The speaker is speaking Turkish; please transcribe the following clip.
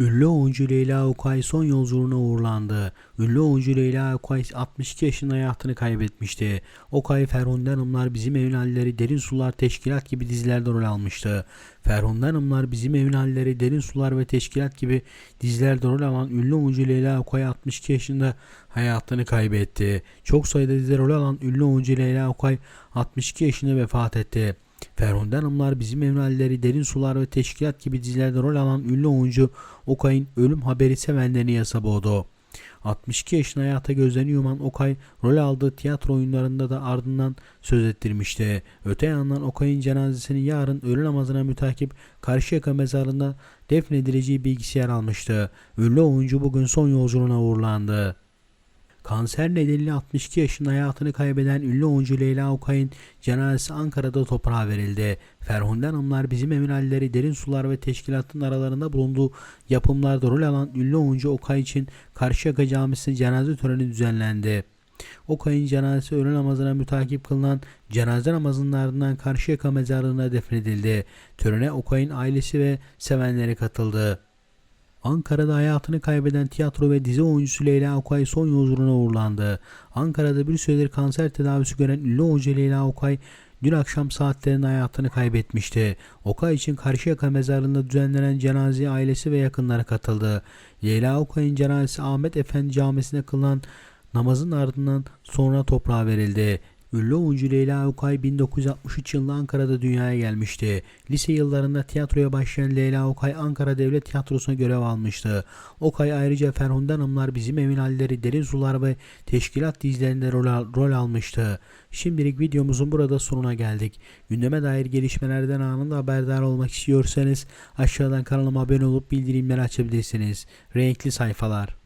Ünlü oyuncu Leyla Okay son yolculuğuna uğurlandı. Ünlü oyuncu Leyla Okay 62 yaşında hayatını kaybetmişti. Okay Ferhunde Hanımlar Bizim Evin Halleri Derin Sular Teşkilat gibi dizilerde rol almıştı. Ferhunde Hanımlar Bizim Evin Halleri Derin Sular ve Teşkilat gibi dizilerde rol alan ünlü oyuncu Leyla Okay 62 yaşında hayatını kaybetti. Çok sayıda dizide rol alan ünlü oyuncu Leyla Okay 62 yaşında vefat etti. Ferhunde Hanımlar Bizim Evrenleri Derin Sular ve Teşkilat gibi dizilerde rol alan ünlü oyuncu Okay'ın ölüm haberi sevenlerini yasa boğdu. 62 yaşında hayata gözlerini yuman Okay rol aldığı tiyatro oyunlarında da ardından söz ettirmişti. Öte yandan Okay'ın cenazesini yarın öğle namazına mütakip Karşıyaka mezarında defnedileceği bilgisi yer almıştı. Ünlü oyuncu bugün son yolculuğuna uğurlandı. Kanser nedeniyle 62 yaşında hayatını kaybeden ünlü oyuncu Leyla Okay'ın cenazesi Ankara'da toprağa verildi. Ferhunde Hanımlar Bizim Emin Halleri Derin Sular ve Teşkilatın aralarında bulunduğu yapımlarda rol alan ünlü oyuncu Okay için Karşıyaka Camisi'nde cenaze töreni düzenlendi. Okay'ın cenazesi öğle namazına mütakip kılınan cenaze namazının ardından Karşıyaka mezarlığına defnedildi. Törene Okay'ın ailesi ve sevenleri katıldı. Ankara'da hayatını kaybeden tiyatro ve dizi oyuncusu Leyla Okay son yolculuğuna uğurlandı. Ankara'da bir süredir kanser tedavisi gören ünlü oyuncu Leyla Okay dün akşam saatlerinde hayatını kaybetmişti. Okay için Karşıyaka mezarlığında düzenlenen cenazeye ailesi ve yakınları katıldı. Leyla Okay'ın cenazesi Ahmet Efendi Camisi'nde kılınan namazın ardından sonra toprağa verildi. Ünlü oyuncu Leyla Okay 1963 yılında Ankara'da dünyaya gelmişti. Lise yıllarında tiyatroya başlayan Leyla Okay Ankara Devlet Tiyatrosu'na görev almıştı. Okay ayrıca Ferhunde Hanımlar Bizim Evin Halleri Derin Sular ve Teşkilat dizilerinde rol, al- rol almıştı. Şimdilik videomuzun burada sonuna geldik. Gündeme dair gelişmelerden anında haberdar olmak istiyorsanız aşağıdan kanalıma abone olup bildirimleri açabilirsiniz. Renkli sayfalar.